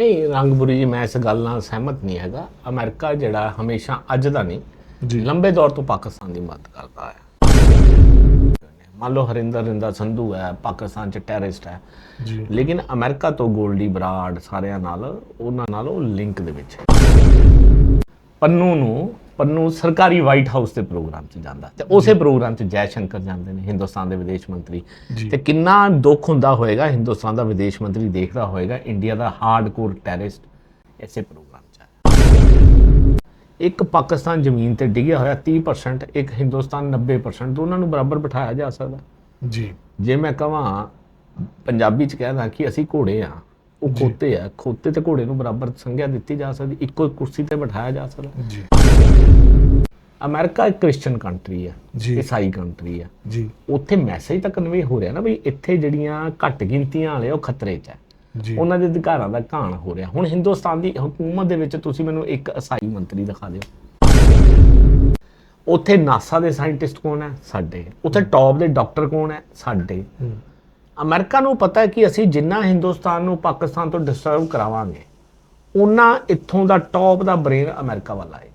ਨਹੀਂ ਰੰਗਬੁਰੀ ਜੀ ਮੈਂ ਇਸ ਗੱਲ ਨਾਲ ਸਹਿਮਤ ਨਹੀਂ ਹੈਗਾ। ਅਮਰੀਕਾ ਜਿਹੜਾ ਹਮੇਸ਼ਾ ਅੱਜ ਦਾ ਨਹੀਂ ਜੀ। ਲੰਬੇ ਦੌਰ ਤੋਂ ਪਾਕਿਸਤਾਨ ਦੀ ਮਦਦ ਕਰਦਾ ਹੈ। ਮੰਨ ਲਓ ਹਰਿੰਦਰ ਰਿੰਦਾ ਸੰਧੂ ਹੈ ਪਾਕਿਸਤਾਨ ਚ ਟੈਰਰਿਸਟ ਹੈ। ਜੀ। ਲੇਕਿਨ ਅਮਰੀਕਾ ਤੋਂ ਗੋਲਡੀ ਬਰਾਡ ਸਾਰਿਆਂ ਨਾਲ ਉਹਨਾਂ ਨਾਲ ਉਹ ਲਿੰਕ ਦੇ ਵਿੱਚ ਪੰਨੂ ਨੂੰ ਪੰਨੂ ਸਰਕਾਰੀ ਵਾਈਟ ਹਾਊਸ ਦੇ ਪ੍ਰੋਗਰਾਮ 'ਚ ਜਾਂਦਾ ਤੇ ਉਸੇ ਪ੍ਰੋਗਰਾਮ 'ਚ ਜੈ ਸ਼ੰਕਰ ਜਾਂਦੇ ਨੇ ਹਿੰਦੁਸਤਾਨ ਦੇ ਵਿਦੇਸ਼ ਮੰਤਰੀ। ਤੇ ਕਿੰਨਾ ਦੁੱਖ ਹੁੰਦਾ ਹੋਏਗਾ ਹਿੰਦੁਸਤਾਨ ਦਾ ਵਿਦੇਸ਼ ਮੰਤਰੀ ਦੇਖਦਾ ਹੋਏਗਾ ਇੰਡੀਆ ਦਾ ਹਾਰਡਕੋਰ ਟੈਰਰਿਸਟ ਇਸੇ ਪ੍ਰੋਗਰਾਮ 'ਚ ਇੱਕ ਪਾਕਿਸਤਾਨ ਜ਼ਮੀਨ ਤੇ ਡਿੱਗਿਆ ਹੋਇਆ 30% ਇੱਕ ਹਿੰਦੁਸਤਾਨ 90% ਦੋਨਾਂ ਨੂੰ ਬਰਾਬਰ ਬਿਠਾਇਆ ਜਾ ਸਕਦਾ। ਜੀ। ਜੇ ਮੈਂ ਕਹਾਂ ਪੰਜਾਬੀ ਚ ਕਹਿਦਾ ਕਿ ਅਸੀਂ ਘੋੜੇ ਆ ਉਹ। ਖੋਤੇ ਆ ਖੋਤੇ ਤੇ ਘੋੜੇ ਨੂੰ ਬਰਾਬਰ ਸੰਗਿਆ ਦਿੱਤੀ ਜਾ ਸਕਦੀ ਇੱਕੋ ਕੁਰਸੀ ਤੇ ਬਿਠਾਇਆ ਜਾ ਸਕਦਾ। ਜੀ। ਅਮਰੀਕਾ ਇੱਕ ਕ੍ਰਿਸਚੀਅਨ ਕੰਟਰੀ ਆ। ਈਸਾਈ ਕੰਟਰੀ ਆ। ਜੀ। ਉੱਥੇ ਮੈਸੇਜ ਤਾਂ ਕਨਵੇ ਹੋ ਰਿਹਾ ਨਾ ਵੀ ਇੱਥੇ ਜਿਹੜੀਆਂ ਘੱਟ ਗਿਣਤੀਆਂ ਵਾਲੇ ਉਹ ਖਤਰੇ 'ਚ ਆ। ਜੀ। ਉਹਨਾਂ ਦੇ ਅਧਿਕਾਰਾਂ ਦਾ ਘਾਣ ਹੋ ਰਿਹਾ। ਹੁਣ ਹਿੰਦੁਸਤਾਨ ਦੀ ਹਕੂਮਤ ਦੇ ਵਿੱਚ ਤੁਸੀਂ ਮੈਨੂੰ ਇੱਕ ਈਸਾਈ ਮੰਤਰੀ ਦਿਖਾ ਦਿਓ। ਉੱਥੇ ਨਾਸਾ ਦੇ ਸਾਇੰਟਿਸਟ ਕੌਣ ਹੈ ਸਾਡੇ। ਉੱਥੇ ਟੌਪ ਦੇ ਡਾਕਟਰ ਕੌਣ ਹੈ ਸਾਡੇ। ਹੂੰ, ਅਮਰੀਕਾ ਨੂੰ ਪਤਾ ਹੈ ਕਿ ਅਸੀਂ ਜਿੰਨਾ ਹਿੰਦੁਸਤਾਨ ਨੂੰ ਪਾਕਿਸਤਾਨ ਤੋਂ ਡਿਸਟਰਬ ਕਰਾਵਾਂਗੇ ਉਹਨਾਂ ਇੱਥੋਂ ਦਾ ਟੌਪ ਦਾ ਬ੍ਰੇਨ ਅਮਰੀਕਾ ਵੱਲ ਆਏਗਾ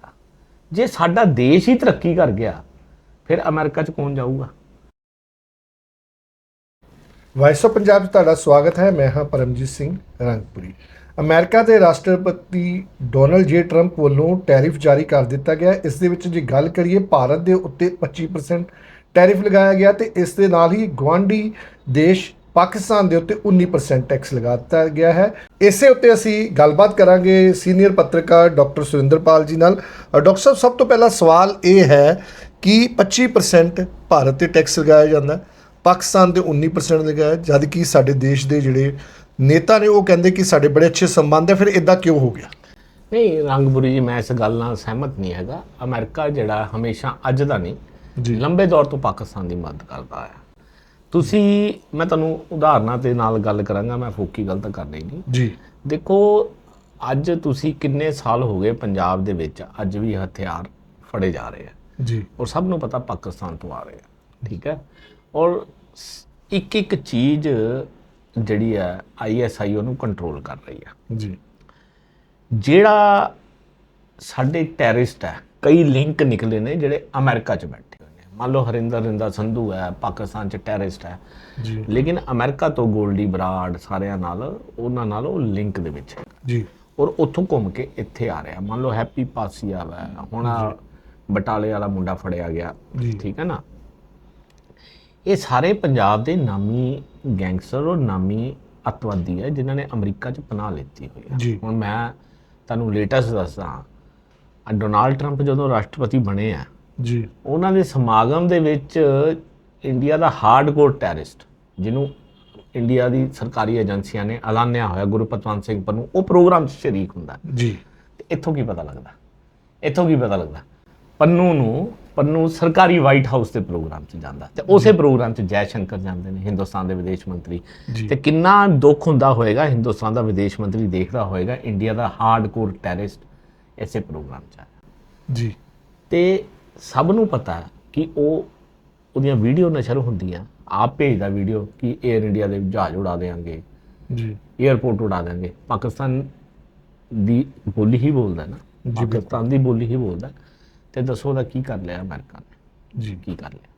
ਜੇ ਸਾਡਾ ਦੇਸ਼ ਹੀ ਤਰੱਕੀ ਕਰ ਗਿਆ, ਫਿਰ ਅਮਰੀਕਾ 'ਚ ਕੌਣ ਜਾਊਗਾ? ਵਾਇਸ ਆਫ ਪੰਜਾਬ 'ਚ ਤੁਹਾਡਾ ਸਵਾਗਤ ਹੈ, ਮੈਂ ਹਾਂ ਪਰਮਜੀਤ ਸਿੰਘ ਰੰਗਪੁਰੀ। ਅਮਰੀਕਾ ਦੇ ਰਾਸ਼ਟਰਪਤੀ ਡੋਨਲਡ ਜੇ ਟਰੰਪ ਵੱਲੋਂ ਟੈਰਿਫ ਜਾਰੀ ਕਰ ਦਿੱਤਾ ਗਿਆ। ਇਸ ਦੇ ਵਿੱਚ ਜੇ ਗੱਲ ਕਰੀਏ, ਭਾਰਤ ਦੇ ਉੱਤੇ 25% ਟੈਰਿਫ ਲਗਾਇਆ ਗਿਆ ਤੇ ਇਸ ਦੇ ਨਾਲ ਹੀ ਗਵਾਂਢੀ ਦੇਸ਼ ਪਾਕਿਸਤਾਨ ਦੇ ਉੱਤੇ 19% ਟੈਕਸ ਲਗਾ ਦਿੱਤਾ ਗਿਆ ਹੈ। ਇਸੇ ਉੱਤੇ ਅਸੀਂ ਗੱਲਬਾਤ ਕਰਾਂਗੇ ਸੀਨੀਅਰ ਪੱਤਰਕਾਰ ਡਾਕਟਰ ਸੁਰਿੰਦਰਪਾਲ ਜੀ ਨਾਲ। ਡਾਕਟਰ ਸਾਹਿਬ ਸਭ ਤੋਂ ਪਹਿਲਾ ਸਵਾਲ ਇਹ ਹੈ ਕਿ 25% ਭਾਰਤ ਤੇ ਟੈਕਸ ਲਗਾਇਆ ਜਾਂਦਾ ਪਾਕਿਸਤਾਨ ਦੇ 19% ਲਗਾਇਆ ਜਦ ਕਿ ਸਾਡੇ ਦੇਸ਼ ਦੇ ਜਿਹੜੇ ਨੇਤਾ ਨੇ ਉਹ ਕਹਿੰਦੇ ਕਿ ਸਾਡੇ ਬੜੇ ਅੱਛੇ ਸੰਬੰਧ ਹੈ। ਫਿਰ ਇਦਾਂ ਕਿਉਂ ਹੋ ਗਿਆ? ਨਹੀਂ ਰੰਗਬੁਰੀ ਜੀ ਮੈਂ ਇਸ ਗੱਲ ਨਾਲ ਸਹਿਮਤ ਨਹੀਂ ਹੈਗਾ। ਅਮਰੀਕਾ ਜਿਹੜਾ ਹਮੇਸ਼ਾ ਅੱਜ ਦਾ ਨਹੀਂ ਜੀ। ਲੰਬੇ ਦੌਰ ਤੋਂ ਪਾਕਿਸਤਾਨ ਦੀ ਮਦਦ ਕਰਦਾ ਹੈ ਤੁਸੀਂ ਮੈਂ ਤੁਹਾਨੂੰ ਉਦਾਹਰਨਾਂ ਦੇ ਨਾਲ ਗੱਲ ਕਰਾਂਗਾ ਮੈਂ ਫੋਕੀ ਗੱਲ ਤਾਂ ਕਰਨੀ ਨਹੀਂ। ਜੀ। ਦੇਖੋ ਅੱਜ ਤੁਸੀਂ ਕਿੰਨੇ ਸਾਲ ਹੋ ਗਏ ਪੰਜਾਬ ਦੇ ਵਿੱਚ ਅੱਜ ਵੀ ਹਥਿਆਰ ਫੜੇ ਜਾ ਰਹੇ ਆ। ਜੀ। ਔਰ ਸਭ ਨੂੰ ਪਤਾ ਪਾਕਿਸਤਾਨ ਤੋਂ ਆ ਰਹੇ ਆ ਠੀਕ ਹੈ? ਔਰ ਇੱਕ ਇੱਕ ਚੀਜ਼ ਜਿਹੜੀ ਹੈ ਆਈਐਸਆਈ ਉਹਨੂੰ ਕੰਟਰੋਲ ਕਰ ਰਹੀ ਆ। ਜੀ। ਜਿਹੜਾ ਸਾਡੇ ਟੈਰਰਿਸਟ ਹੈ ਕਈ ਲਿੰਕ ਨਿਕਲੇ ਨੇ ਜਿਹੜੇ ਅਮਰੀਕਾ 'ਚ ਬੈਠੇ। ਮੰਨ ਲਓ ਹਰਿੰਦਰ ਰਿੰਦਾ ਸੰਧੂ ਹੈ ਪਾਕਿਸਤਾਨ 'ਚ ਟੈਰਰਿਸਟ ਹੈ। ਜੀ। ਲੇਕਿਨ ਅਮਰੀਕਾ ਤੋਂ ਗੋਲਡੀ ਬਰਾਡ ਸਾਰਿਆਂ ਨਾਲ ਉਹਨਾਂ ਨਾਲ ਉਹ ਲਿੰਕ ਦੇ ਵਿੱਚ ਹੈ। ਜੀ। ਔਰ ਉੱਥੋਂ ਘੁੰਮ ਕੇ ਇੱਥੇ ਆ ਰਿਹਾ। ਮੰਨ ਲਓ ਹੈਪੀ ਪਾਸੀਆ ਵਾ ਹੁਣ ਬਟਾਲੇ ਵਾਲਾ ਮੁੰਡਾ ਫੜਿਆ ਗਿਆ। ਠੀਕ ਹੈ ਨਾ? ਇਹ ਸਾਰੇ ਪੰਜਾਬ ਦੇ ਨਾਮੀ ਗੈਂਗਸਟਰ ਔਰ ਨਾਮੀ ਅਤਵਾਦੀ ਹੈ ਜਿਨ੍ਹਾਂ ਨੇ ਅਮਰੀਕਾ 'ਚ ਪਨਾਹ ਲਿੱਤੀ ਹੋਈ ਹੈ। ਹੁਣ ਮੈਂ ਤੁਹਾਨੂੰ ਲੇਟੈਸਟ ਦੱਸਦਾ ਡੋਨਾਲਡ ਟਰੰਪ ਜਦੋਂ ਰਾਸ਼ਟਰਪਤੀ ਬਣੇ ਆ ਜੀ। ਉਹਨਾਂ ਦੇ ਸਮਾਗਮ ਦੇ ਵਿੱਚ ਇੰਡੀਆ ਦਾ ਹਾਰਡਕੋਰ ਟੈਰਰਿਸਟ ਜਿਹਨੂੰ ਇੰਡੀਆ ਦੀ ਸਰਕਾਰੀ ਏਜੰਸੀਆਂ ਨੇ ਐਲਾਨਿਆ ਹੋਇਆ ਗੁਰਪਤਵੰਤ ਸਿੰਘ ਪੰਨੂ ਉਹ ਪ੍ਰੋਗਰਾਮ 'ਚ ਸ਼ਰੀਕ ਹੁੰਦਾ ਜੀ। ਇੱਥੋਂ ਕੀ ਪਤਾ ਲੱਗਦਾ? ਇੱਥੋਂ ਕੀ ਪਤਾ ਲੱਗਦਾ? ਪੰਨੂ ਨੂੰ ਪੰਨੂ ਸਰਕਾਰੀ ਵਾਈਟ ਹਾਊਸ ਦੇ ਪ੍ਰੋਗਰਾਮ 'ਚ ਜਾਂਦਾ ਤੇ ਉਸੇ ਪ੍ਰੋਗਰਾਮ 'ਚ ਜੈ ਸ਼ੰਕਰ ਜਾਂਦੇ ਨੇ ਹਿੰਦੁਸਤਾਨ ਦੇ ਵਿਦੇਸ਼ ਮੰਤਰੀ। ਤੇ ਕਿੰਨਾ ਦੁੱਖ ਹੁੰਦਾ ਹੋਏਗਾ ਹਿੰਦੁਸਤਾਨ ਦਾ ਵਿਦੇਸ਼ ਮੰਤਰੀ ਦੇਖਦਾ ਹੋਏਗਾ ਇੰਡੀਆ ਦਾ ਹਾਰਡਕੋਰ ਟੈਰਰਿਸਟ ਇਸੇ ਪ੍ਰੋਗਰਾਮ 'ਚ ਆਇਆ ਜੀ। ਤੇ ਸਭ ਨੂੰ ਪਤਾ ਹੈ ਕਿ ਉਹ ਉਹਦੀਆਂ ਵੀਡੀਓ ਨਸ਼ਰ ਹੁੰਦੀਆਂ। ਆਪ ਭੇਜਦਾ ਵੀਡੀਓ ਕਿ 에ਅਰ ਇੰਡੀਆ ਦੇ ਜਹਾਜ਼ ਉਡਾ ਦੇਾਂਗੇ ਜੀ। 에ਅਰਪੋਰਟ ਉਡਾ ਦੇਾਂਗੇ ਪਾਕਿਸਤਾਨ ਦੀ ਬੋਲੀ ਹੀ ਬੋਲਦਾ ਨਾ। ਪਾਕਿਸਤਾਨ ਦੀ ਬੋਲੀ ਹੀ ਬੋਲਦਾ ਤੇ ਦੱਸੋ ਉਹਦਾ ਕੀ ਕਰ ਲਿਆ ਅਮਰੀਕਾ ਨੇ? ਜੀ। ਕੀ ਕਰ ਲਿਆ?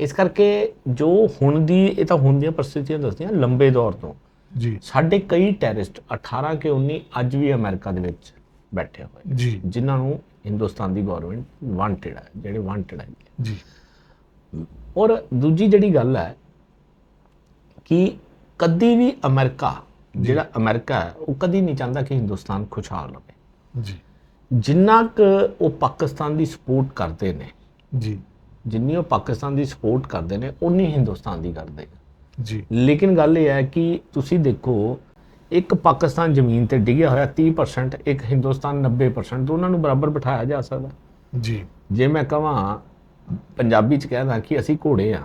ਇਸ ਕਰਕੇ ਜੋ ਹੁਣ ਦੀ ਇਹ ਤਾਂ ਹੁਣ ਦੀਆਂ ਪਰਿਸਥਿਤੀਆਂ ਦੱਸਦੀਆਂ ਲੰਬੇ ਦੌਰ ਤੋਂ। ਜੀ। ਸਾਡੇ ਕਈ ਟੈਰਰਿਸਟ 18 ਕੇ 19 ਅੱਜ ਵੀ ਅਮਰੀਕਾ ਦੇ ਵਿੱਚ ਬੈਠੇ ਹੋਏ ਜੀ। ਜਿਨ੍ਹਾਂ ਨੂੰ ਹਿੰਦੁਸਤਾਨ ਦੀ ਗਵਰਨਮੈਂਟ ਵਾਂਟਡ ਹੈ ਜਿਹੜੇ ਵਾਂਟਡ ਹੈ। ਜੀ। ਔਰ ਦੂਜੀ ਜਿਹੜੀ ਗੱਲ ਹੈ ਕਿ ਕਦੀ ਵੀ ਅਮਰੀਕਾ ਜਿਹੜਾ ਅਮਰੀਕਾ ਹੈ ਉਹ ਕਦੀ ਨਹੀਂ ਚਾਹੁੰਦਾ ਕਿ ਹਿੰਦੁਸਤਾਨ ਖੁਸ਼ਹਾਲ ਰਹੇ ਜੀ। ਜਿੰਨਾ ਕੁ ਉਹ ਪਾਕਿਸਤਾਨ ਦੀ ਸਪੋਰਟ ਕਰਦੇ ਨੇ ਜੀ। ਜਿੰਨੀ ਉਹ ਪਾਕਿਸਤਾਨ ਦੀ ਸਪੋਰਟ ਕਰਦੇ ਨੇ ਉਨੀ ਹਿੰਦੁਸਤਾਨ ਦੀ ਕਰਦੇ। ਜੀ। ਲੇਕਿਨ ਗੱਲ ਇਹ ਹੈ ਕਿ ਤੁਸੀਂ ਦੇਖੋ ਇੱਕ ਪਾਕਿਸਤਾਨ ਜ਼ਮੀਨ ਤੇ ਡਿੱਗਿਆ ਹੋਇਆ 30% ਇੱਕ ਹਿੰਦੁਸਤਾਨ 90% ਦੋਨਾਂ ਨੂੰ ਬਰਾਬਰ ਬਿਠਾਇਆ ਜਾ ਸਕਦਾ। ਜੀ। ਜੇ ਮੈਂ ਕਹਾਂ ਪੰਜਾਬੀ ਚ ਕਹਿਦਾ ਕਿ ਅਸੀਂ ਘੋੜੇ ਆ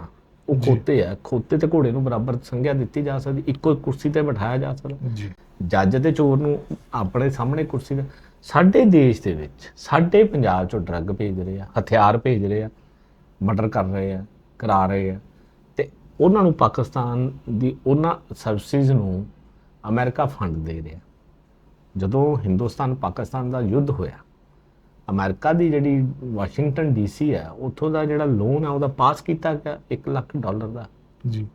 ਉਹ। ਖੋਤੇ ਆ ਖੋਤੇ ਤੇ ਘੋੜੇ ਨੂੰ ਬਰਾਬਰ ਸੰਗਿਆ ਦਿੱਤੀ ਜਾ ਸਕਦੀ ਇੱਕੋ ਕੁਰਸੀ ਤੇ ਬਿਠਾਇਆ ਜਾ ਸਕਦਾ। ਜੀ। ਜੱਜ ਤੇ ਚੋਰ ਨੂੰ ਆਪਣੇ ਸਾਹਮਣੇ ਕੁਰਸੀ ਤੇ ਸਾਡੇ ਦੇਸ਼ ਦੇ ਵਿੱਚ ਸਾਡੇ ਪੰਜਾਬ ਚੋਂ ਡਰੱਗ ਭੇਜ ਰਹੇ ਆ ਹਥਿਆਰ ਭੇਜ ਰਹੇ ਆ ਮਰਡਰ ਕਰ ਰਹੇ ਆ ਕਰਾ ਰਹੇ ਆ ਤੇ ਉਹਨਾਂ ਨੂੰ ਪਾਕਿਸਤਾਨ ਦੀ ਉਹਨਾਂ ਸਰਵਿਸਿਜ਼ ਨੂੰ ਅਮਰੀਕਾ ਫੰਡ ਦੇ ਰਿਹਾ। ਜਦੋਂ ਹਿੰਦੁਸਤਾਨ ਪਾਕਿਸਤਾਨ ਦਾ ਯੁੱਧ ਹੋਇਆ ਅਮਰੀਕਾ ਦੀ ਜਿਹੜੀ ਵਾਸ਼ਿੰਗਟਨ ਡੀਸੀ ਹੈ ਉੱਥੋਂ ਦਾ ਜਿਹੜਾ ਲੋਨ ਹੈ ਉਹਦਾ ਪਾਸ ਕੀਤਾ ਗਿਆ 1 ਲੱਖ ਡਾਲਰ ਦਾ। ਜੀ।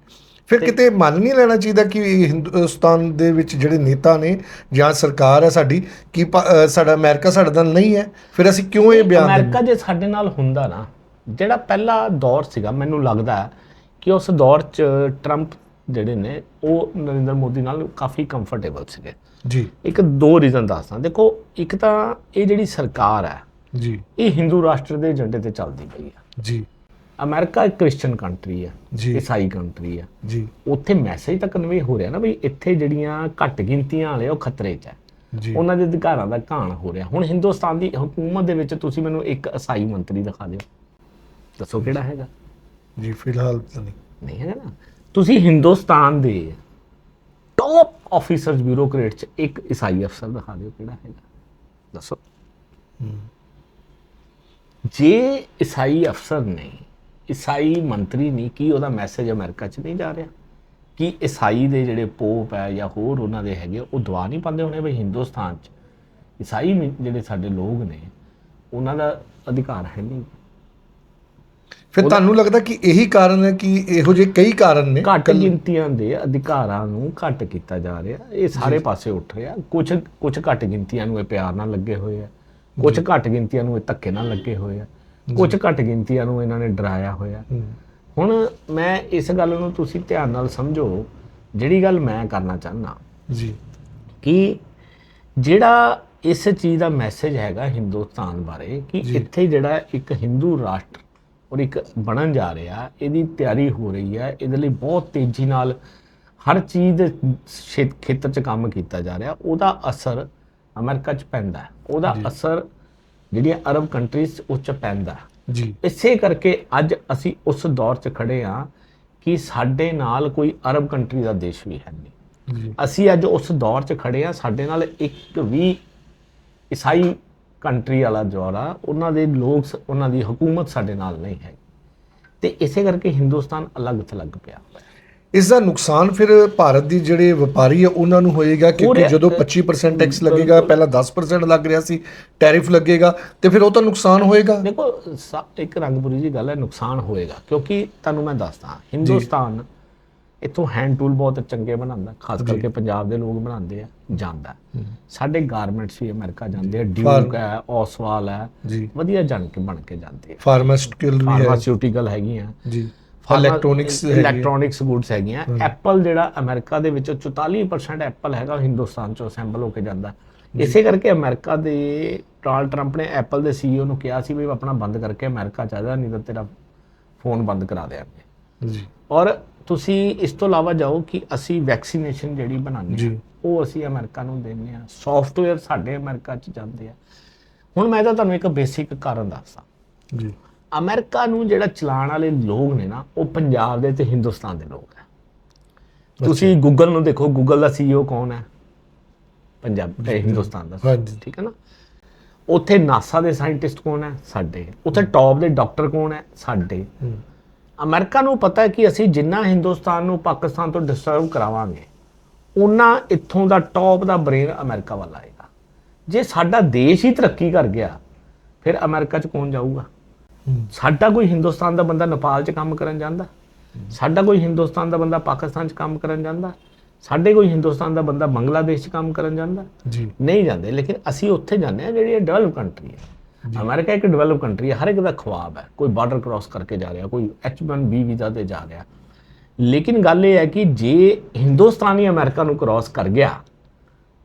ਫਿਰ ਕਿਤੇ ਮੰਨ ਨਹੀਂ ਲੈਣਾ ਚਾਹੀਦਾ ਕਿ ਹਿੰਦੁਸਤਾਨ ਦੇ ਵਿੱਚ ਜਿਹੜੇ ਨੇਤਾ ਨੇ ਜਾਂ ਸਰਕਾਰ ਹੈ ਸਾਡੀ ਕਿ ਸਾਡਾ ਅਮਰੀਕਾ ਸਾਡੇ ਨਾਲ ਨਹੀਂ ਹੈ? ਫਿਰ ਅਸੀਂ ਕਿਉਂ ਇਹ ਬਿਆਨ ਅਮਰੀਕਾ ਜੇ ਸਾਡੇ ਨਾਲ ਹੁੰਦਾ ਨਾ ਜਿਹੜਾ ਪਹਿਲਾ ਦੌਰ ਸੀਗਾ ਮੈਨੂੰ ਲੱਗਦਾ ਕਿ ਉਸ ਦੌਰ 'ਚ ਟਰੰਪ ਜਿਹੜੇ ਨੇ ਉਹ ਨਰਿੰਦਰ ਮੋਦੀ ਨਾਲ ਕਾਫੀ ਕੰਫਰਟੇਬਲ ਸੀਗੇ। ਜੀ। ਇੱਕ ਦੋ ਰੀਜ਼ਨ ਦੱਸਦਾ। ਦੇਖੋ ਇੱਕ ਤਾਂ ਇਹ ਜਿਹੜੀ ਸਰਕਾਰ ਹੈ ਜੀ। ਇਹ ਹਿੰਦੂ ਰਾਸ਼ਟਰ ਦੇ ਏਜੰਡੇ ਤੇ ਚੱਲਦੀ ਪਈ ਹੈ। ਜੀ। ਅਮਰੀਕਾ ਇੱਕ ਕ੍ਰਿਸਚੀਅਨ ਕੰਟਰੀ ਹੈ ਜੀ। ਈਸਾਈ ਕੰਟਰੀ ਹੈ। ਜੀ। ਉੱਥੇ ਮੈਸੇਜ ਤਾਂ ਕਨਵੇ ਹੋ ਰਿਹਾ ਨਾ ਵੀ ਇੱਥੇ ਜਿਹੜੀਆਂ ਘੱਟ ਗਿਣਤੀਆਂ ਵਾਲੇ ਉਹ ਖਤਰੇ 'ਚ ਹੈ। ਜੀ। ਉਹਨਾਂ ਦੇ ਅਧਿਕਾਰਾਂ ਦਾ ਘਾਣ ਹੋ ਰਿਹਾ। ਹੁਣ ਹਿੰਦੁਸਤਾਨ ਦੀ ਹਕੂਮਤ ਦੇ ਵਿੱਚ ਤੁਸੀਂ ਮੈਨੂੰ ਇੱਕ ਈਸਾਈ ਮੰਤਰੀ ਦਿਖਾ ਦਿਓ। ਦੱਸੋ ਕਿਹੜਾ ਹੈਗਾ? ਜੀ ਫਿਲਹਾਲ ਤਾਂ ਨਹੀਂ। ਨਹੀਂ ਹੈਗਾ ਨਾ? ਤੁਸੀਂ ਹਿੰਦੁਸਤਾਨ ਦੇ ਟੌਪ ਆਫੀਸਰਸ ਬਿਊਰੋਕਰੇਟ 'ਚ ਇੱਕ ਈਸਾਈ ਅਫਸਰ ਦਿਖਾ ਦਿਓ ਕਿਹੜਾ ਹੈਗਾ। ਦੱਸੋ। ਜੇ ਈਸਾਈ ਅਫਸਰ ਨੇ, ਈਸਾਈ ਮੰਤਰੀ ਨਹੀਂ ਕੀ ਉਹਦਾ ਮੈਸੇਜ ਅਮਰੀਕਾ 'ਚ ਨਹੀਂ ਜਾ ਰਿਹਾ? ਕਿ ਈਸਾਈ ਦੇ ਜਿਹੜੇ ਪੋਪ ਹੈ ਜਾਂ ਹੋਰ ਉਹਨਾਂ ਦੇ ਹੈਗੇ, ਉਹ ਦਵਾ ਨਹੀਂ ਪਾਉਂਦੇ ਹੋਣੇ ਵੀ ਹਿੰਦੁਸਤਾਨ 'ਚ? ਈਸਾਈ ਜਿਹੜੇ ਸਾਡੇ ਲੋਕ ਨੇ, ਉਹਨਾਂ ਦਾ ਅਧਿਕਾਰ ਹੈ ਨਹੀਂ। ਫਿਰ ਤੁਹਾਨੂੰ ਲੱਗਦਾ ਕਿ ਇਹੀ ਕਾਰਨ ਹੈ ਕਿ ਇਹੋ ਜਿਹੇ ਕਈ ਕਾਰਨ ਨੇ? ਘੱਟ ਗਿਣਤੀਆਂ ਦੇ ਅਧਿਕਾਰਾਂ ਨੂੰ ਘੱਟ ਕੀਤਾ ਜਾ ਰਿਹਾ। ਇਹ ਸਾਰੇ ਪਾਸੇ ਉੱਠ ਰਿਹਾ। ਕੁਝ ਕੁਝ ਘੱਟ ਗਿਣਤੀਆਂ ਨੂੰ ਇਹ ਪਿਆਰ ਨਾਲ ਲੱਗੇ ਹੋਏ ਆ। ਕੁਝ ਘੱਟ ਗਿਣਤੀਆਂ ਨੂੰ ਇਹ ਧੱਕੇ ਨਾਲ ਲੱਗੇ ਹੋਏ ਆ। ਕੁਝ ਘੱਟ ਗਿਣਤੀਆਂ ਨੂੰ ਇਹਨਾਂ ਨੇ ਡਰਾਇਆ ਹੋਇਆ। ਹੁਣ ਮੈਂ ਇਸ ਗੱਲ ਨੂੰ ਤੁਸੀਂ ਧਿਆਨ ਨਾਲ ਸਮਝੋ। ਜਿਹੜੀ ਗੱਲ ਮੈਂ ਕਰਨਾ ਚਾਹੁੰਦਾ। ਜੀ। ਕਿ ਜਿਹੜਾ ਇਸ ਚੀਜ਼ ਦਾ ਮੈਸੇਜ ਹੈਗਾ ਹਿੰਦੁਸਤਾਨ ਬਾਰੇ ਕਿ ਇੱਥੇ ਜਿਹੜਾ ਇੱਕ ਹਿੰਦੂ ਰਾਸ਼ਟਰ ਔਰ ਇੱਕ ਬਣਨ ਜਾ ਰਿਹਾ ਇਹਦੀ ਤਿਆਰੀ ਹੋ ਰਹੀ ਹੈ ਇਹਦੇ ਲਈ ਬਹੁਤ ਤੇਜ਼ੀ ਨਾਲ ਹਰ ਚੀਜ਼ ਦੇ ਖੇਤਰ 'ਚ ਕੰਮ ਕੀਤਾ ਜਾ ਰਿਹਾ। ਉਹਦਾ ਅਸਰ ਅਮਰੀਕਾ 'ਚ ਪੈਂਦਾ ਹੈ। ਉਹਦਾ ਅਸਰ ਜਿਹੜੀਆਂ ਅਰਬ ਕੰਟਰੀਜ਼ ਉਸ 'ਚ ਪੈਂਦਾ ਜੀ। ਇਸੇ ਕਰਕੇ ਅੱਜ ਅਸੀਂ ਉਸ ਦੌਰ 'ਚ ਖੜੇ ਆ ਕਿ ਸਾਡੇ ਨਾਲ ਕੋਈ ਅਰਬ ਕੰਟਰੀ ਦਾ ਦੇਸ਼ ਵੀ ਹੈ ਨਹੀਂ। ਅਸੀਂ ਅੱਜ ਉਸ ਦੌਰ 'ਚ ਖੜੇ ਆ ਸਾਡੇ ਨਾਲ ਇੱਕ ਵੀ ਈਸਾਈ ਕੰਟਰੀ ਵਾਲਾ ਜੋਰਾ ਉਹਨਾਂ ਦੇ ਲੋਕ ਉਹਨਾਂ ਦੀ ਹਕੂਮਤ ਸਾਡੇ ਨਾਲ ਨਹੀਂ ਹੈ ਤੇ ਇਸੇ ਕਰਕੇ ਹਿੰਦੁਸਤਾਨ ਅਲੱਗ ਥਲੱਗ ਪਿਆ। ਇਸ ਦਾ ਨੁਕਸਾਨ ਫਿਰ ਭਾਰਤ ਦੀ ਜਿਹੜੇ ਵਪਾਰੀ ਆ ਉਹਨਾਂ ਨੂੰ ਹੋਏਗਾ ਕਿਉਂਕਿ। ਜਦੋਂ 25% ਟੈਕਸ ਲੱਗੇਗਾ ਪਹਿਲਾਂ 10% ਲੱਗ ਰਿਹਾ ਸੀ ਟੈਰਿਫ ਲੱਗੇਗਾ ਤੇ ਫਿਰ ਉਹ ਤਾਂ ਨੁਕਸਾਨ ਹੋਏਗਾ ਦੇਖੋ ਇੱਕ ਰੰਗਪੁਰੀ ਜੀ ਗੱਲ ਹੈ ਨੁਕਸਾਨ ਹੋਏਗਾ ਕਿਉਂਕਿ ਤੁਹਾਨੂੰ ਮੈਂ ਦੱਸਦਾ ਹਿੰਦੁਸਤਾਨ ਇਥੋਂ ਹੈਂਡ ਟੂਲ ਬਹੁਤ ਚੰਗੇ ਬਣਾਉਂਦਾ ਖਾਸ ਕਰਕੇ ਪੰਜਾਬ ਦੇ ਲੋਕ ਬਣਾਉਂਦੇ ਆ ਜਾਂਦਾ। ਸਾਡੇ ਗਾਰਮੈਂਟਸ ਵੀ ਅਮਰੀਕਾ ਜਾਂਦੇ ਆ ਡਿਊਕ ਹੈ ਔਸਵਾਲ ਹੈ ਵਧੀਆ ਜਾਣ ਕੇ ਬਣ ਕੇ ਜਾਂਦੇ ਆ। ਫਾਰਮਾਸਿਊਟੀਕਲ ਵੀ ਹੈ। ਫਾਰਮਾਸਿਊਟੀਕਲ ਹੈਗੀਆਂ। ਜੀ। ਇਲੈਕਟ੍ਰੋਨਿਕਸ ਇਲੈਕਟ੍ਰੋਨਿਕਸ ਗੁੱਡਸ ਹੈਗੀਆਂ। ਐਪਲ ਜਿਹੜਾ ਅਮਰੀਕਾ ਦੇ ਵਿੱਚ 44% ਐਪਲ ਹੈਗਾ ਹਿੰਦੁਸਤਾਨ ਚੋਂ ਅਸੈਂਬਲ ਹੋ ਕੇ ਜਾਂਦਾ। ਇਸੇ ਕਰਕੇ ਅਮਰੀਕਾ ਦੇ ਡੋਨਾਲਡ ਟਰੰਪ ਨੇ ਐਪਲ ਦੇ ਸੀਈਓ ਨੂੰ ਕਿਹਾ ਸੀ ਵੀ ਆਪਣਾ ਬੰਦ ਕਰਕੇ ਅਮਰੀਕਾ ਚਾਹਦਾ ਨਹੀਂ ਤਾਂ ਤੇਰਾ ਫੋਨ ਬੰਦ ਕਰਾ ਦੇਵਾਂਗੇ ਜੀ। ਔਰ ਤੁਸੀਂ ਇਸ ਤੋਂ ਇਲਾਵਾ ਜਾਓ ਕਿ ਅਸੀਂ ਵੈਕਸੀਨੇਸ਼ਨ ਜਿਹੜੀ ਬਣਾਉਂਦੇ। ਹਾਂ ਉਹ ਅਸੀਂ ਅਮਰੀਕਾ ਨੂੰ ਦਿੰਦੇ ਆ ਸੌਫਟਵੇਅਰ ਸਾਡੇ ਅਮਰੀਕਾ 'ਚ ਜਾਂਦੇ ਆ। ਹੁਣ ਮੈਂ ਤਾਂ ਤੁਹਾਨੂੰ ਇੱਕ ਬੇਸਿਕ ਕਾਰਨ ਦੱਸਦਾ। ਜੀ। ਅਮਰੀਕਾ ਨੂੰ ਜਿਹੜਾ ਚਲਾਉਣ ਵਾਲੇ ਲੋਕ ਨੇ ਨਾ ਉਹ ਪੰਜਾਬ ਦੇ ਤੇ ਹਿੰਦੁਸਤਾਨ ਦੇ ਲੋਕ ਹੈ ਤੁਸੀਂ ਗੂਗਲ ਨੂੰ ਦੇਖੋ ਗੂਗਲ ਦਾ ਸੀਈਓ ਕੌਣ ਹੈ? ਪੰਜਾਬ ਤੇ ਹਿੰਦੁਸਤਾਨ ਦਾ ਹਾਂਜੀ। ਠੀਕ ਹੈ ਨਾ? ਉੱਥੇ ਨਾਸਾ ਦੇ ਸਾਇੰਟਿਸਟ ਕੌਣ ਹੈ? ਸਾਡੇ। ਉੱਥੇ ਟੌਪ ਦੇ ਡਾਕਟਰ ਕੌਣ ਹੈ? ਸਾਡੇ। ਹੂੰ, ਅਮਰੀਕਾ ਨੂੰ ਪਤਾ ਹੈ ਕਿ ਅਸੀਂ ਜਿੰਨਾ ਹਿੰਦੁਸਤਾਨ ਨੂੰ ਪਾਕਿਸਤਾਨ ਤੋਂ ਡਿਸਟਰਬ ਕਰਾਵਾਂਗੇ ਉਹਨਾਂ ਇੱਥੋਂ ਦਾ ਟੌਪ ਦਾ ਬ੍ਰੇਨ ਅਮਰੀਕਾ ਵੱਲ ਆਏਗਾ। ਜੇ ਸਾਡਾ ਦੇਸ਼ ਹੀ ਤਰੱਕੀ ਕਰ ਗਿਆ ਫਿਰ ਅਮਰੀਕਾ 'ਚ ਕੌਣ ਜਾਊਗਾ? ਸਾਡਾ ਕੋਈ ਹਿੰਦੁਸਤਾਨ ਦਾ ਬੰਦਾ ਨੇਪਾਲ 'ਚ ਕੰਮ ਕਰਨ ਜਾਂਦਾ ਸਾਡਾ ਕੋਈ ਹਿੰਦੁਸਤਾਨ ਦਾ ਬੰਦਾ ਪਾਕਿਸਤਾਨ 'ਚ ਕੰਮ ਕਰਨ ਜਾਂਦਾ ਸਾਡੇ ਕੋਈ ਹਿੰਦੁਸਤਾਨ ਦਾ ਬੰਦਾ ਬੰਗਲਾਦੇਸ਼ 'ਚ ਕੰਮ ਕਰਨ ਜਾਂਦਾ। ਜੀ। ਨਹੀਂ ਜਾਂਦੇ ਲੇਕਿਨ ਅਸੀਂ ਉੱਥੇ ਜਾਂਦੇ ਆ ਜਿਹੜੀ ਡਿਵੈਲਪ ਕੰਟਰੀ ਹੈ। ਅਮਰੀਕਾ ਇੱਕ ਡਿਵੈਲਪ ਕੰਟਰੀ ਹੈ ਹਰ ਇੱਕ ਦਾ ਖੁਆਬ ਹੈ। ਕੋਈ ਬਾਰਡਰ ਕ੍ਰਾਸ ਕਰਕੇ ਜਾ ਰਿਹਾ ਕੋਈ H1B ਵੀਜ਼ਾ ਤੇ ਜਾ ਰਿਹਾ। ਲੇਕਿਨ ਗੱਲ ਇਹ ਹੈ ਕਿ ਜੇ ਹਿੰਦੁਸਤਾਨੀ ਅਮਰੀਕਾ ਨੂੰ ਕ੍ਰਾਸ ਕਰ ਗਿਆ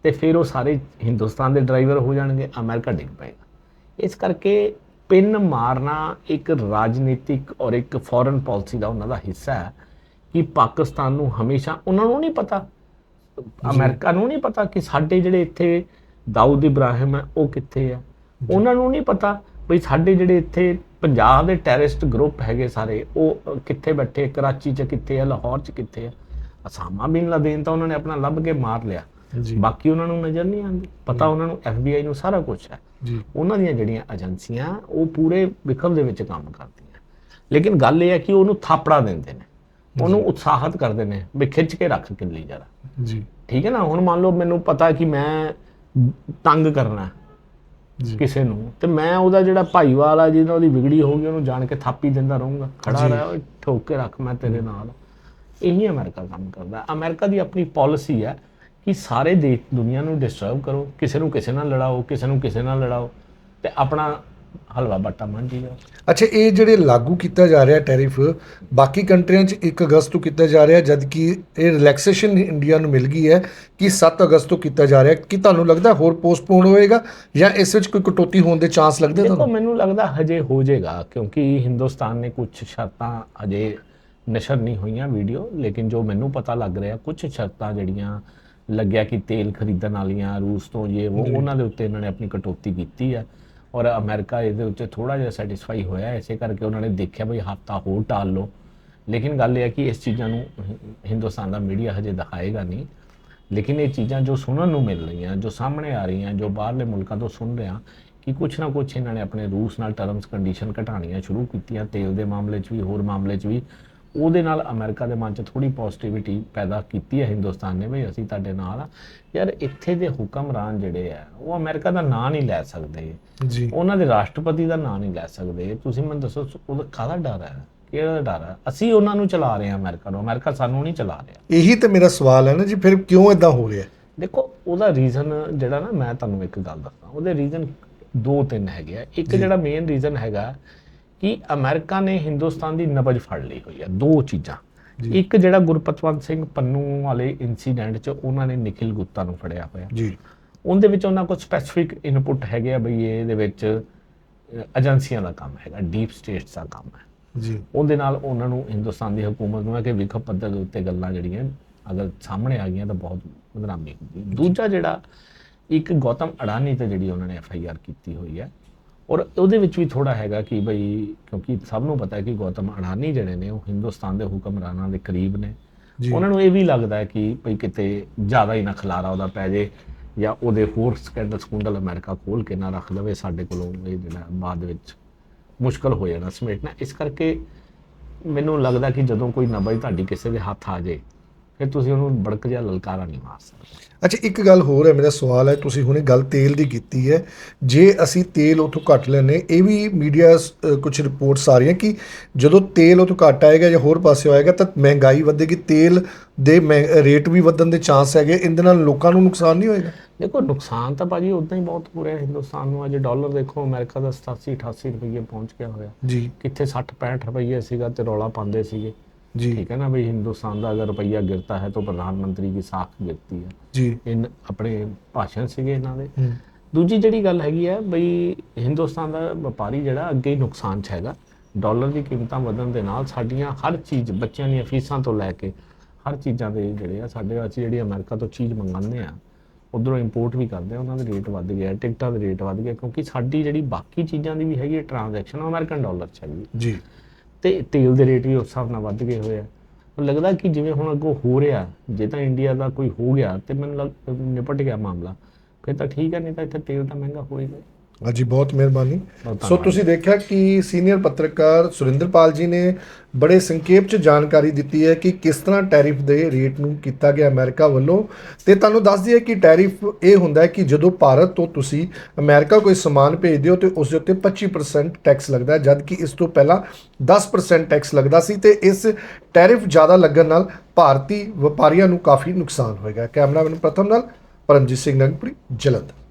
ਤੇ ਫਿਰ ਉਹ ਸਾਰੇ ਹਿੰਦੁਸਤਾਨ ਦੇ ਡਰਾਈਵਰ ਹੋ ਜਾਣਗੇ ਅਮਰੀਕਾ ਡਿੱਗ ਪਏਗਾ। ਇਸ ਕਰਕੇ ਪਿੰਨ ਮਾਰਨਾ ਇੱਕ ਰਾਜਨੀਤਿਕ ਔਰ ਇੱਕ ਫੋਰਨ ਪਾਲਿਸੀ ਦਾ ਉਹਨਾਂ ਦਾ ਹਿੱਸਾ ਹੈ ਕਿ ਪਾਕਿਸਤਾਨ ਨੂੰ ਹਮੇਸ਼ਾ ਉਹਨਾਂ ਨੂੰ ਨਹੀਂ ਪਤਾ ਅਮਰੀਕਾ ਨੂੰ ਨਹੀਂ ਪਤਾ ਕਿ ਸਾਡੇ ਜਿਹੜੇ ਇੱਥੇ ਦਾਊਦ ਇਬਰਾਹਿਮ ਹੈ ਉਹ ਕਿੱਥੇ ਆ ਉਹਨਾਂ ਨੂੰ ਨਹੀਂ ਪਤਾ ਵੀ ਸਾਡੇ ਜਿਹੜੇ ਇੱਥੇ ਪੰਜਾਬ ਦੇ ਟੈਰਰਿਸਟ ਗਰੁੱਪ ਹੈਗੇ ਸਾਰੇ ਉਹ ਕਿੱਥੇ ਬੈਠੇ ਕਰਾਚੀ 'ਚ ਕਿੱਥੇ ਆ? ਲਾਹੌਰ 'ਚ ਕਿੱਥੇ ਆ? ਅਸਾਮਾ ਬਿਨ ਲਾਦੇਨ ਤਾਂ ਉਹਨਾਂ ਨੇ ਆਪਣਾ ਲੱਭ ਕੇ ਮਾਰ ਲਿਆ। ਜੀ। ਬਾਕੀ ਉਹਨਾਂ ਨੂੰ ਨਜ਼ਰ ਨਹੀਂ ਆਉਂਦੀ। ਪਤਾ ਉਹਨਾਂ ਨੂੰ FBI ਨੂੰ ਸਾਰਾ ਕੁਝ ਹੈ। ਜੀ। ਉਹਨਾਂ ਦੀਆਂ ਜਿਹੜੀਆਂ ਏਜੰਸੀਆਂ ਉਹ ਪੂਰੇ ਵਿਕਲ ਦੇ ਵਿੱਚ ਕੰਮ ਕਰਦੀਆਂ। ਲੇਕਿਨ ਗੱਲ ਇਹ ਹੈ ਕਿ ਉਹਨੂੰ ਥਾਪੜਾ ਦਿੰਦੇ ਨੇ। ਉਹਨੂੰ ਉਤਸ਼ਾਹਤ ਕਰਦੇ ਨੇ ਵੀ ਖਿੱਚ ਕੇ ਰੱਖ ਕਿੱਲੀ ਜਰਾ। ਜੀ। ਠੀਕ ਹੈ ਨਾ? ਹੁਣ ਮੰਨ ਲਓ ਮੈਨੂੰ ਪਤਾ ਕਿ ਮੈਂ ਤੰਗ ਕਰਨਾ ਕਿਸੇ ਨੂੰ। ਤੇ ਮੈਂ ਉਹਦਾ ਜਿਹੜਾ ਭਾਈਵਾਲ ਆ ਜਿਹਨਾਂ ਉਹਦੀ ਵਿਗੜੀ ਹੋ ਗਈ ਉਹਨੂੰ ਜਾਣ ਕੇ ਥਾਪੀ ਦਿੰਦਾ ਰਹੂੰਗਾ। ਖੜਾ। ਰਹਿ ਠੋਕ ਕੇ ਰੱਖ ਮੈਂ ਤੇਰੇ ਨਾਲ। ਇਹੀ ਅਮਰੀਕਾ ਕੰਮ ਕਰਦਾ। ਅਮਰੀਕਾ ਦੀ ਆਪਣੀ ਪਾਲਿਸੀ ਹੈ ਕਿ ਸਾਰੇ ਦੇਸ਼ ਦੁਨੀਆ ਨੂੰ ਡਿਸਟਰਬ ਕਰੋ। ਕਿਸੇ ਨੂੰ ਕਿਸੇ ਨਾਲ ਲੜਾਓ ਕਿਸੇ ਨੂੰ ਕਿਸੇ ਨਾਲ ਲੜਾਓ। ਤੇ ਆਪਣਾ ਹਲਵਾ ਬੱਟਾ ਮੰਜੀ ਜਾਓ ਅੱਛਾ ਇਹ ਜਿਹੜੇ ਲਾਗੂ ਕੀਤਾ ਜਾ ਰਿਹਾ ਟੈਰਿਫ ਬਾਕੀ ਕੰਟਰੀਆਂ 'ਚ 1 ਅਗਸਤ ਤੋਂ ਕੀਤਾ ਜਾ ਰਿਹਾ ਜਦ ਕਿ ਇਹ ਰਿਲੈਕਸੇਸ਼ਨ ਇੰਡੀਆ ਨੂੰ ਮਿਲ ਗਈ ਹੈ ਕਿ 7 ਅਗਸਤ ਤੋਂ ਕੀਤਾ ਜਾ ਰਿਹਾ। ਕੀ ਤੁਹਾਨੂੰ ਲੱਗਦਾ ਹੋਰ ਪੋਸਟਪੋਨ ਹੋਏਗਾ ਜਾਂ ਇਸ ਵਿੱਚ ਕੋਈ ਕਟੌਤੀ ਹੋਣ ਦੇ ਚਾਂਸ ਲੱਗਦੇ ਦੇਖੋ ਤੁਹਾਨੂੰ? ਮੈਨੂੰ ਲੱਗਦਾ ਹਜੇ ਹੋ ਜਾਏਗਾ ਕਿਉਂਕਿ ਹਿੰਦੁਸਤਾਨ ਨੇ ਕੁਝ ਸ਼ਰਤਾਂ ਹਜੇ ਨਸ਼ਰ ਨਹੀਂ ਹੋਈਆਂ ਵੀਡੀਓ ਲੇਕਿਨ ਜੋ ਮੈਨੂੰ ਪਤਾ ਲੱਗ ਰਿਹਾ ਕੁਝ ਸ਼ਰਤਾਂ ਜਿਹੜੀਆਂ ਲੱਗਿਆ ਕਿ ਤੇਲ ਖਰੀਦਣ ਵਾਲੀਆਂ ਰੂਸ ਤੋਂ ਇਹ ਉਹ ਉਹਨਾਂ ਦੇ ਉੱਤੇ ਇਹਨਾਂ ਨੇ ਆਪਣੀ ਕਟੌਤੀ ਕੀਤੀ ਹੈ। ਔਰ ਅਮਰੀਕਾ ਇਹਦੇ ਉੱਤੇ ਥੋੜਾ ਜਿਹਾ ਸੈਟੀਸਫਾਈ ਹੋਇਆ, ਇਸੇ ਕਰਕੇ ਉਹਨਾਂ ਨੇ ਦੇਖਿਆ ਵੀ ਹਫਤਾ ਹੋਰ ਟਾਲ ਲਓ। ਲੇਕਿਨ ਗੱਲ ਇਹ ਹੈ ਕਿ ਇਸ ਚੀਜ਼ਾਂ ਨੂੰ ਹਿੰਦੁਸਤਾਨ ਦਾ ਮੀਡੀਆ ਹਜੇ ਦਿਖਾਏਗਾ ਨਹੀਂ। ਲੇਕਿਨ ਇਹ ਚੀਜ਼ਾਂ ਜੋ ਸੁਣਨ ਨੂੰ ਮਿਲ ਰਹੀਆਂ, ਜੋ ਸਾਹਮਣੇ ਆ ਰਹੀਆਂ, ਜੋ ਬਾਹਰਲੇ ਮੁਲਕਾਂ ਤੋਂ ਸੁਣ ਰਿਹਾ, ਕਿ ਕੁਛ ਨਾ ਕੁਛ ਇਹਨਾਂ ਨੇ ਆਪਣੇ ਰੂਸ ਨਾਲ ਟਰਮਸ ਕੰਡੀਸ਼ਨ ਘਟਾਉਣੀਆਂ ਸ਼ੁਰੂ ਕੀਤੀਆਂ ਤੇਲ ਦੇ ਮਾਮਲੇ 'ਚ ਵੀ, ਹੋਰ ਮਾਮਲੇ 'ਚ ਵੀ ਉਹਦੇ ਨਾਲ ਅਮਰੀਕਾ ਦੇ ਮਨ 'ਚ ਥੋੜੀ ਪੋਜ਼ਿਟਿਵਿਟੀ ਪੈਦਾ ਕੀਤੀ ਹੈ ਹਿੰਦੁਸਤਾਨ ਨੇ ਵੀ ਅਸੀਂ ਤੁਹਾਡੇ ਨਾਲ ਆ। ਯਾਰ ਇੱਥੇ ਦੇ ਹੁਕਮਰਾਨ ਜਿਹੜੇ ਆ ਉਹ ਅਮਰੀਕਾ ਦਾ ਨਾਂ ਨਹੀਂ ਲੈ ਸਕਦੇ। ਜੀ। ਉਹਨਾਂ ਦੇ ਰਾਸ਼ਟਰਪਤੀ ਦਾ ਨਾਂ ਨਹੀਂ ਲੈ ਸਕਦੇ। ਤੁਸੀਂ ਮੈਨੂੰ ਦੱਸੋ ਉਹਦਾ ਕਾਹਦਾ ਡਰ ਹੈ? ਕਿਹੜਾ ਡਰ ਹੈ? ਅਸੀਂ ਉਹਨਾਂ ਨੂੰ ਚਲਾ ਰਹੇ ਹਾਂ ਅਮਰੀਕਾ ਨੂੰ। ਅਮਰੀਕਾ ਸਾਨੂੰ ਨਹੀਂ ਚਲਾ ਰਿਹਾ। ਇਹੀ ਤਾਂ ਮੇਰਾ ਸਵਾਲ ਹੈ ਨਾ ਜੀ ਫਿਰ ਕਿਉਂ ਇਦਾਂ ਹੋ ਰਿਹਾ? ਦੇਖੋ ਉਹਦਾ ਰੀਜ਼ਨ ਜਿਹੜਾ ਨਾ ਮੈਂ ਤੁਹਾਨੂੰ ਇੱਕ ਗੱਲ ਦੱਸਾਂ। ਉਹਦੇ ਰੀਜ਼ਨ ਦੋ ਤਿੰਨ ਹੈਗੇ ਆ। ਇੱਕ ਜਿਹੜਾ ਮੇਨ ਰੀਜ਼ਨ ਹੈਗਾ ਕਿ ਅਮਰੀਕਾ ਨੇ ਹਿੰਦੁਸਤਾਨ ਦੀ ਨਬਜ ਫੜ ਲਈ ਹੋਈ ਆ ਦੋ ਚੀਜ਼ਾਂ। ਇੱਕ ਜਿਹੜਾ ਗੁਰਪਤਵੰਤ ਸਿੰਘ ਪੰਨੂ ਵਾਲੇ ਇਨਸੀਡੈਂਟ 'ਚ ਉਹਨਾਂ ਨੇ ਨikhil ਗੁਪਤਾ ਨੂੰ ਫੜਿਆ ਹੋਇਆ। ਜੀ। ਉਹਦੇ ਵਿੱਚ ਉਹਨਾਂ ਕੋਲ ਸਪੈਸੀਫਿਕ ਇਨਪੁਟ ਹੈਗੇ ਆ ਬਈ ਇਹਦੇ ਵਿੱਚ ਏਜੰਸੀਆਂ ਦਾ ਕੰਮ ਹੈਗਾ ਡੀਪ ਸਟੇਟਸ ਦਾ ਕੰਮ ਹੈ। ਜੀ। ਉਹਦੇ ਨਾਲ ਉਹਨਾਂ ਨੂੰ ਹਿੰਦੁਸਤਾਨ ਦੀ ਹਕੂਮਤ ਨੂੰ ਹੈ ਕਿ ਵਿਖੇ ਪੱਧਰ ਦੇ ਉੱਤੇ ਗੱਲਾਂ ਜਿਹੜੀਆਂ ਅਗਰ ਸਾਹਮਣੇ ਆ ਗਈਆਂ ਤਾਂ ਬਹੁਤ ਬਦਨਾਮੀ ਹੁੰਦੀ। ਦੂਜਾ ਜਿਹੜਾ ਇੱਕ ਗੌਤਮ ਅਡਾਨੀ ਤੇ ਜਿਹੜੀ ਉਹਨਾਂ ਨੇ ਐਫ ਆਈ ਆਰ ਕੀਤੀ ਹੋਈ ਹੈ ਔਰ ਉਹਦੇ ਵਿੱਚ ਵੀ ਥੋੜਾ ਹੈਗਾ ਕਿ ਬਈ ਕਿਉਂਕਿ ਸਭ ਨੂੰ ਪਤਾ ਹੈ ਕਿ ਗੌਤਮ ਅਡਾਨੀ ਜਿਹੜੇ ਨੇ ਉਹ ਹਿੰਦੁਸਤਾਨ ਦੇ ਹੁਕਮਰਾਨਾਂ ਦੇ ਕਰੀਬ ਨੇ। ਉਹਨਾਂ ਨੂੰ ਇਹ ਵੀ ਲੱਗਦਾ ਹੈ ਕਿ ਭਈ ਕਿਤੇ ਜ਼ਿਆਦਾ ਹੀ ਨਾ ਖਲਾਰਾ ਉਹਦਾ ਪੈ ਜੇ ਜਾਂ ਉਹਦੇ ਹੋਰ ਸਕੈਂਡਲ ਸਕੂੰਡਲ ਅਮਰੀਕਾ ਖੋਲ ਕੇ ਨਾ ਰੱਖ ਲਵੇ ਸਾਡੇ ਕੋਲੋਂ ਇਹ ਜਿਹੜਾ ਬਾਅਦ ਵਿੱਚ ਮੁਸ਼ਕਲ ਹੋ ਜਾਣਾ ਸਮੇਟਣਾ ਇਸ ਕਰਕੇ ਮੈਨੂੰ ਲੱਗਦਾ ਕਿ ਜਦੋਂ ਕੋਈ ਨਬਜ ਤੁਹਾਡੀ ਕਿਸੇ ਦੇ ਹੱਥ ਆ ਜੇ ਫਿਰ ਤੁਸੀਂ ਉਹਨੂੰ ਬੜਕ ਜਿਹਾ ਲਲਕਾਰਾ ਨਹੀਂ ਮਾਰ ਸਕਦੇ। ਅੱਛਾ ਇੱਕ ਗੱਲ ਹੋਰ ਹੈ ਮੇਰਾ ਸਵਾਲ ਹੈ ਤੁਸੀਂ ਹੁਣੇ ਗੱਲ ਤੇਲ ਦੀ ਕੀਤੀ ਹੈ। ਜੇ ਅਸੀਂ ਤੇਲ ਉਥੋਂ ਘੱਟ ਲੈਨੇ ਇਹ ਵੀ ਮੀਡੀਆ ਕੁਝ ਰਿਪੋਰਟਸ ਆ ਰਹੀਆਂ ਕਿ ਜਦੋਂ ਤੇਲ ਉਥੋਂ ਘੱਟ ਆਏਗਾ ਜਾਂ ਹੋਰ ਪਾਸੇ ਆਏਗਾ ਤਾਂ ਮਹਿੰਗਾਈ ਵਧੇਗੀ ਤੇਲ ਦੇ ਰੇਟ ਵੀ ਵਧਣ ਦੇ ਚਾਂਸ ਹੈਗੇ ਇਹਦੇ ਨਾਲ ਲੋਕਾਂ ਨੂੰ ਨੁਕਸਾਨ ਨਹੀਂ ਹੋਏਗਾ? ਦੇਖੋ ਨੁਕਸਾਨ ਤਾਂ ਭਾਜੀ ਉਦਾਂ ਹੀ ਬਹੁਤ ਹੋ ਰਿਹਾ ਹਿੰਦੁਸਤਾਨ ਨੂੰ ਅੱਜ ਡਾਲਰ ਦੇਖੋ ਅਮਰੀਕਾ ਦਾ 87 88 ਰੁਪਏ ਪਹੁੰਚ ਗਿਆ ਹੋਇਆ। ਜੀ। ਕਿੱਥੇ 60 65 ਰੁਪਏ ਸੀਗਾ ਤੇ ਰੌਲਾ ਪਾਉਂਦੇ ਸੀਗੇ। ਜੀ ठीक है ना भाई हिंदुस्तान का अगर रुपया गिरता है तो प्रधानमंत्री की साख गिरती है ਜੀ ਇਨ ਆਪਣੇ ਭਾਸ਼ਣ ਸੀਗੇ ਇਹਨਾਂ ਦੇ ਹੂੰ, ਦੂਜੀ ਜਿਹੜੀ ਗੱਲ ਹੈਗੀ ਹੈ ਬਈ ਹਿੰਦੁਸਤਾਨ ਦਾ ਵਪਾਰੀ ਜਿਹੜਾ ਅੱਗੇ ਹੀ ਨੁਕਸਾਨ 'ਚ ਹੈਗਾ ਡਾਲਰ ਦੀ ਕੀਮਤਾਂ ਵਧਣ ਦੇ ਨਾਲ ਸਾਡੀਆਂ ਹਰ ਚੀਜ਼ ਬੱਚਿਆਂ ਦੀਆਂ ਫੀਸਾਂ ਤੋਂ ਲੈ ਕੇ ਹਰ ਚੀਜ਼ਾਂ ਦੇ ਜਿਹੜੇ ਆ ਸਾਡੇ ਵਾਸਤੇ ਜਿਹੜੀ ਅਮਰੀਕਾ ਤੋਂ ਚੀਜ਼ ਮੰਗਾਉਂਦੇ ਆ ਉਧਰੋਂ ਇੰਪੋਰਟ ਵੀ ਕਰਦੇ ਆ ਉਹਨਾਂ ਦੇ ਰੇਟ ਵੱਧ ਗਿਆ ਟਿਕਟਾਂ ਦੇ ਰੇਟ ਵੱਧ ਗਏ ਕਿਉਂਕਿ ਸਾਡੀ ਜਿਹੜੀ ਬਾਕੀ ਚੀਜ਼ਾਂ ਦੀ ਵੀ ਹੈਗੀ ਟ੍ਰਾਂਜੈਕਸ਼ਨ ਅਮਰੀਕਨ ਡਾਲਰ 'ਚ ਹੈਗੀ ਜੀ ਤੇ ਤੇਲ ਦੇ ਰੇਟ ਵੀ ਉਸ ਹਿਸਾਬ ਨਾਲ ਵੱਧ ਗਏ ਹੋਏ ਆ। ਲੱਗਦਾ ਕਿ ਜਿਵੇਂ ਹੁਣ ਅੱਗੋਂ ਹੋ ਰਿਹਾ, ਜੇ ਤਾਂ ਇੰਡੀਆ ਦਾ ਕੋਈ ਹੋ ਗਿਆ ਤੇ ਮੈਨੂੰ ਲੱਗ ਨਿਪਟ ਗਿਆ ਮਾਮਲਾ। ਫਿਰ ਤਾਂ ਠੀਕ ਹੈ ਨਹੀਂ ਤਾਂ ਇੱਥੇ ਤੇਲ ਤਾਂ ਮਹਿੰਗਾ ਹੋਏਗਾ ਹਾਂਜੀ ਬਹੁਤ ਮਿਹਰਬਾਨੀ। ਸੋ। ਤੁਸੀਂ ਦੇਖਿਆ ਕਿ ਸੀਨੀਅਰ ਪੱਤਰਕਾਰ ਸੁਰਿੰਦਰਪਾਲ ਜੀ ਨੇ ਬੜੇ ਸੰਖੇਪ ਚ ਜਾਣਕਾਰੀ ਦਿੱਤੀ ਹੈ ਕਿ ਕਿਸ ਤਰ੍ਹਾਂ ਟੈਰਿਫ ਦੇ ਰੇਟ ਨੂੰ ਕੀਤਾ ਗਿਆ ਅਮਰੀਕਾ ਵੱਲੋਂ। ਤੇ ਤੁਹਾਨੂੰ ਦੱਸ ਦਈਏ ਕਿ ਟੈਰਿਫ ਇਹ ਹੁੰਦਾ ਹੈ ਕਿ ਜਦੋਂ ਭਾਰਤ ਤੋਂ ਤੁਸੀਂ ਅਮਰੀਕਾ ਕੋਈ ਸਮਾਨ ਭੇਜਦੇ ਹੋ ਤੇ ਉਸ ਦੇ ਉੱਤੇ 25% ਟੈਕਸ ਲੱਗਦਾ ਹੈ ਜਦ ਕਿ ਇਸ ਤੋਂ ਪਹਿਲਾਂ 10% ਟੈਕਸ ਲੱਗਦਾ ਸੀ ਤੇ ਇਸ ਟੈਰਿਫ ਜ਼ਿਆਦਾ ਲੱਗਣ ਨਾਲ ਭਾਰਤੀ ਵਪਾਰੀਆਂ ਨੂੰ ਕਾਫੀ ਨੁਕਸਾਨ ਹੋਏਗਾ। ਕੈਮਰਾਮੈਨ ਪ੍ਰਥਮ ਨਾਲ ਪਰਮਜੀਤ ਸਿੰਘ ਨਗਪੁਰੀ ਜਲੰਧਰ।